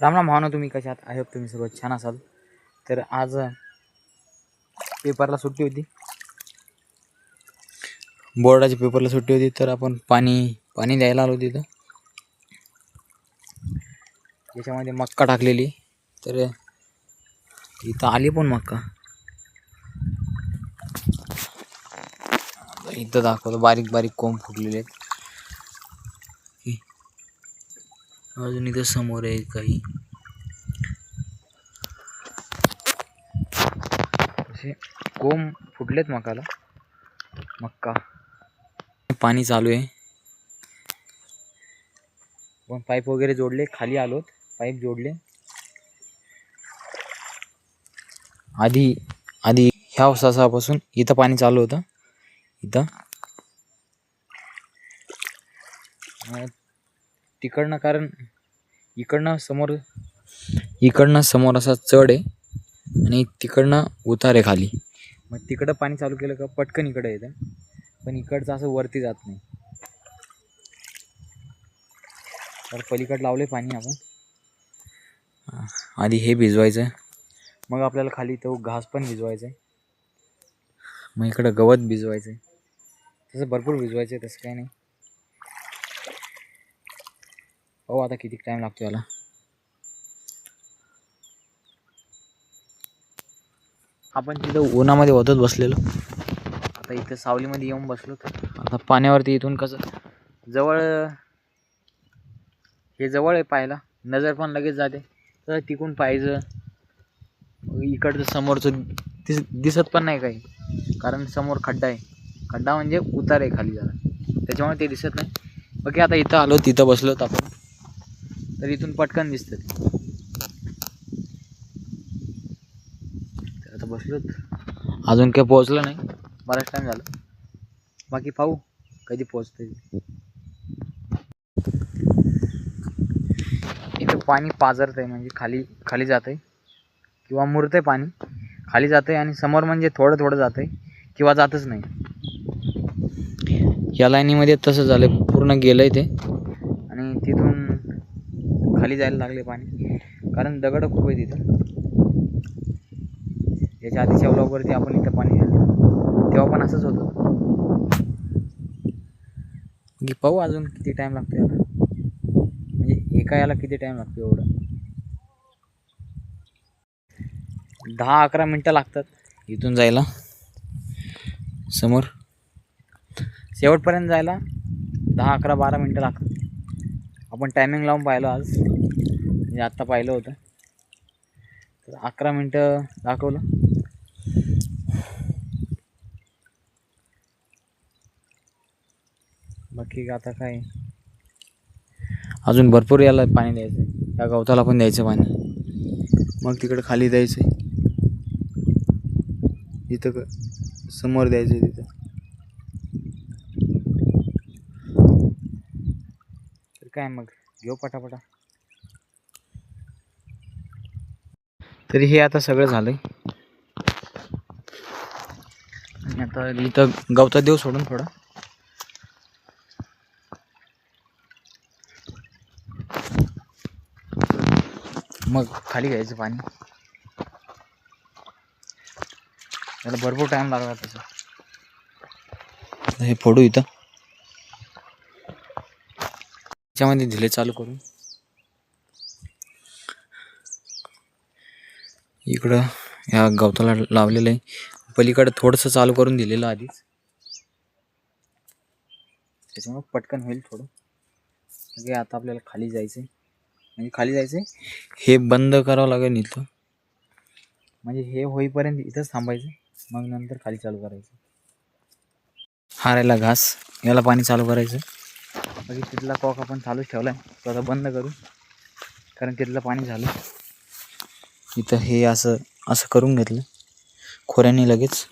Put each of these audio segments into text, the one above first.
राम राम भावना तुम्ही कशात I hope तुम्ही सर्व छान असाल. तर आज पेपरला सुट्टी होती. बोर्डाच्या पेपरला सुट्टी होती तर आपण पाणी पाणी द्यायला आलो तिथं. याच्यामध्ये मक्का टाकलेली. तर इथं आली पण मक्का. इथं दाखवतो बारीक बारीक कोंब फुटलेले आहेत हे. अजून इथं समोर आहे काही. असे कोंब फुटलेत मकाला. मक्का. पाणी चालू आहे. पण पाईप वगैरे जोडले खाली आलोत. पाईप जोडले. आधी आधी ह्या उसासापासून इथं पाणी चालू होतं. इथं. तिकडनं कारण इकडनं समोर इकडनं समोर असा चढ आहे आणि तिकडनं उतार आहे खाली. मग तिकडं पाणी चालू केलं का पटकन इकडं येतं. पण इकडचं असं वरती जात नाही. तर पलीकडं लावले पाणी आपण. आधी हे भिजवायचं. मग आपल्याला खाली तो घास पण भिजवायचा आहे. मग इकडं गवत भिजवायचं आहे. तसं भरपूर भिजवायचं आहे तसं काही नाही. हो आता किती टाईम लागतो याला. आपण तिथं उन्हामध्ये होतच बसलेलो. आता इथं सावलीमध्ये येऊन बसलो तर आता पाण्यावरती इथून कसं जवळ हे जवळ आहे पाहायला. नजर पण लगेच जाते. तर तिकून पाहायचं. इकडचं समोरचं दिस दिसत पण नाही काही. कारण समोर खड्डा आहे. खड्डा म्हणजे उतार आहे खाली जरा. त्याच्यामुळे ते दिसत नाही. बाकी आता इथं आलो तिथं बसलो आपण. तर इथून पटकन दिसतात तर आता बसलोत. अजून काही पोहोचलं नाही. बराच टाईम झाला. बाकी पाहू कधी पोहोचते इथं पाणी पाझरत आहे म्हणजे खाली खाली जात आहे किंवा मुरतं आहे पाणी. खाली जातं आहे आणि समोर म्हणजे थोडं थोडं जातं आहे किंवा जातच नाही. या लाईनीमध्ये तसं झालं पूर्ण गेलं आहे ते. आणि तिथून खाली जायला लागले पाणी. कारण दगड खूप आहे तिथं. याच्या आधीच्या ब्लॉगवरती आपण इथं पाणी दिलं तेव्हा पण असंच होतं. की पाहू अजून किती टाईम लागतो याला. म्हणजे एका याला किती टाईम लागतो एवढं. दहा अकरा मिनटं लागतात इथून जायला. समोर. शेवटपर्यंत जायला दहा अकरा बारा मिनटं लागतात. आपण टायमिंग लावून पाहिलं आज. म्हणजे आत्ता पाहिलं होतं. तर अकरा मिनटं दाखवलं. बाकी आता काय? अजून भरपूर याला पाणी द्यायचं आहे त्या गवताला पण द्यायचं पाणी. मग तिकडं खाली द्यायचं आहे इथं क समोर द्यायचं आहे तिथं. काय मग? घेऊ पटापटा. तरी हे आता सगळं झालं आता इथं गवता देऊ सोडून थोडं. मग खाली घ्यायचं पाणी. त्याला भरपूर टाईम लागला त्याचा. हे फोडू इथं. त्याच्यामध्ये दिले चालू करून. इकडं ह्या गवताला लावलेलं आहे. पलीकडं थोडंसं चालू करून दिलेलं आधीच. त्याच्यामुळे पटकन होईल थोडं. म्हणजे आता आपल्याला खाली जायचं आहे म्हणजे खाली जायचं आहे हे बंद करावं लागेल इथं. म्हणजे हे होईपर्यंत इथंच थांबायचं. मग नंतर खाली चालू करायचं. हारायला घास. याला पाणी चालू करायचं. बाकी तिथला कॉक आपण चालूच ठेवला आहे तो आता बंद करू. कारण तिथलं पाणी झालं. इथं हे असं असं करून घेतलं. खोऱ्याने लगेच.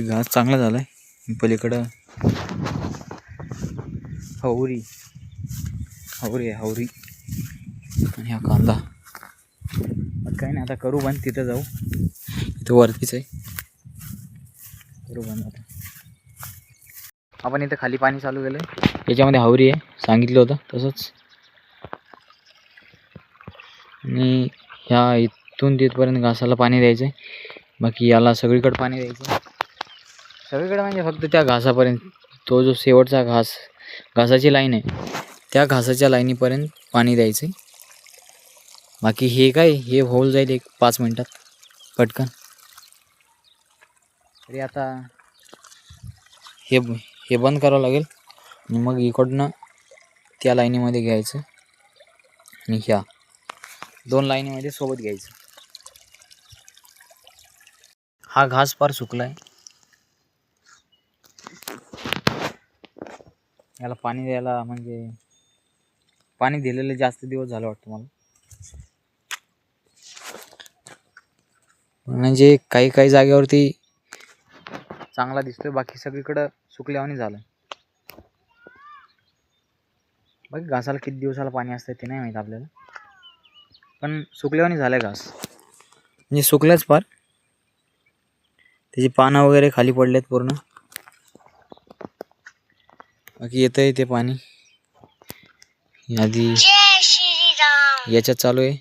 घास चांगला झाला आहे पलीकडं हवरी हवरी आहे हवरी आणि हा कांदा. मग काही नाही आता करू बंद तिथं जाऊ. इथं वरतीच आहे. करू बंद आता. आपण इथं खाली पाणी चालू केलं याच्यामध्ये हावरी आहे. सांगितलं होतं तसंच. आणि ह्या इथून तिथपर्यंत घासाला पाणी द्यायचं आहे बाकी याला सगळीकडे पाणी द्यायचं सगळीकडे म्हणजे फक्त त्या घासापर्यंत. तो जो शेवटचा घास घासाची लाईन आहे त्या घासाच्या लाईनीपर्यंत पाणी द्यायचं आहे बाकी हे काय हे होल जाईल एक पाच मिनटात. पटकन. तरी आता हे हे बंद करावं लागेल. आणि मग इकडनं त्या लाईनीमध्ये घ्यायचं. आणि ह्या दोन लाईनीमध्ये सोबत घ्यायचं. हा घास फार सुकला आहे याला पाणी द्यायला म्हणजे पाणी दिलेलं जास्त दिवस झालं वाटतं मला. म्हणजे काही काही जागेवरती चांगला दिसतोय. बाकी सगळीकडं सुकल्यावानी झालं. बाकी घासाला किती दिवसाला पाणी असतं ते नाही माहीत आपल्याला. पण सुकल्यावानी झालं घास. म्हणजे सुकलंच फार. त्याची पानं वगैरे खाली पडलेत पूर्ण. बाकी येतं आहे ते पाणी. आधी याच्यात चालू आहे.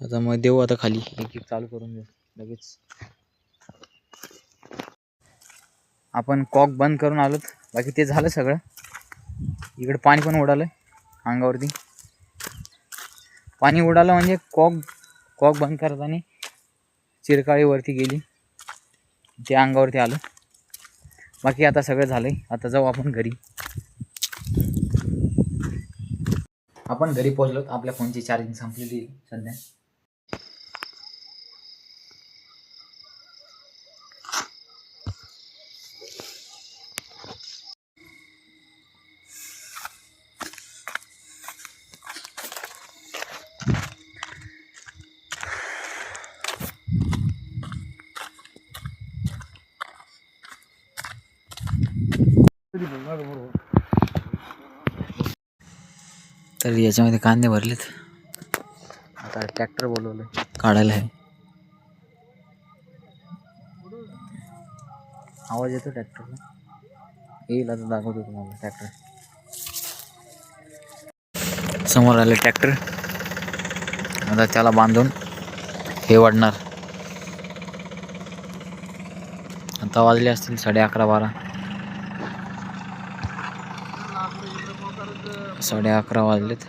आता मग देऊ आता खाली. एक एक चालू करून देऊ. लगेच. आपण कॉक बंद करून आलोत. बाकी ते झालं सगळं. इकडं पाणी पण उडालं अंगावरती. पाणी उडालं म्हणजे कॉक कॉक बंद करताना चिरकाळी वरती गेली. ते अंगावरती आलं. बाकी आता सगळं झालंय. आता जाऊ आपण घरी. आपण घरी पोहोचलो आपल्या फोनची चार्जिंग संपलेली सध्या. तर याच्यामध्ये कांदे भरलेत. आता ट्रॅक्टर बोलवलं काढायला आहे. आवाज येतो ट्रॅक्टरला? येईल आता दाखवतो तुम्हाला ट्रॅक्टर. समोर आले ट्रॅक्टर. आता त्याला बांधून हे वाढणार. आता वाजले असतील साडे अकरा बारा. साडे अकरा वाजलेत.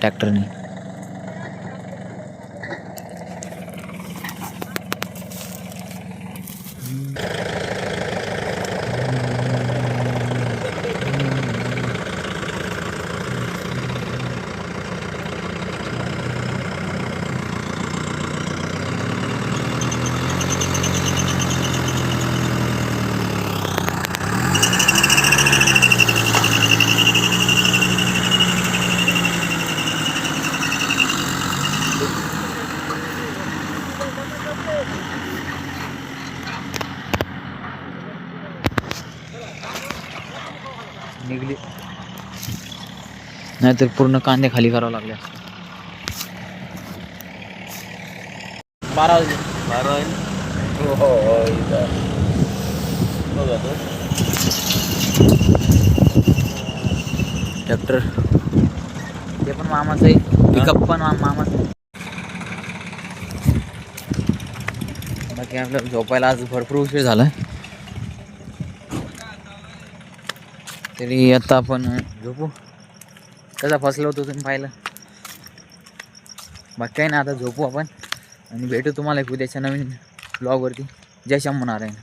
ट्रॅक्टरने नाहीतर पूर्ण कांदे खाली करावं लागले असते. बारा वाजले. बारा हो हो इथं. बघा तो. ट्रॅक्टर ते पण मामाचं आहे. पिकअप पण मामाचं आहे. बाकी आपल्याला झोपायला आज भरपूर उशीर झाला तरी आता आपण झोपू. कसा फसलो होतो तुम्ही पाहिलं. बाकी काही नाही आता झोपू आपण. आणि भेटू तुम्हाला एक उद्याच्या नवीन ब्लॉगवरती जय शंभू नारायण